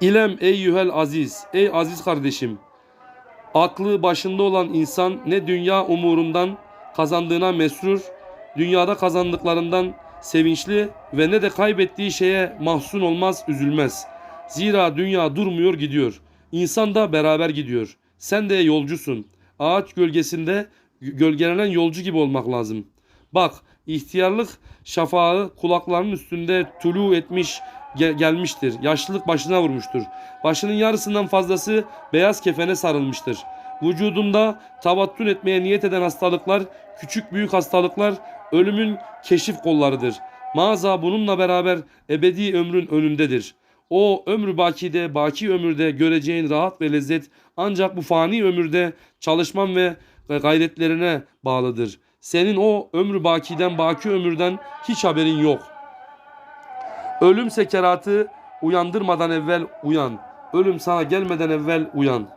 İlem eyyühel aziz, ey aziz kardeşim. Aklı başında olan insan ne dünya umurundan kazandığına mesrur, dünyada kazandıklarından sevinçli ve ne de kaybettiği şeye mahzun olmaz, üzülmez. Zira dünya durmuyor gidiyor. İnsan da beraber gidiyor. Sen de yolcusun. Ağaç gölgesinde gölgelenen yolcu gibi olmak lazım. Bak ihtiyarlık şafağı kulaklarının üstünde tulu etmiş ge- gelmiştir. Yaşlılık başına vurmuştur. Başının yarısından fazlası beyaz kefene sarılmıştır. Vücudunda tavattül etmeye niyet eden hastalıklar, küçük büyük hastalıklar ölümün keşif kollarıdır. Mağaza bununla beraber ebedi ömrün önündedir. O ömrü bakide, baki ömürde göreceğin rahat ve lezzet ancak bu fani ömürde çalışman ve gayretlerine bağlıdır. Senin o ömrü bakiden, baki ömürden hiç haberin yok. Ölüm sekeratı uyandırmadan evvel uyan. Ölüm sana gelmeden evvel uyan.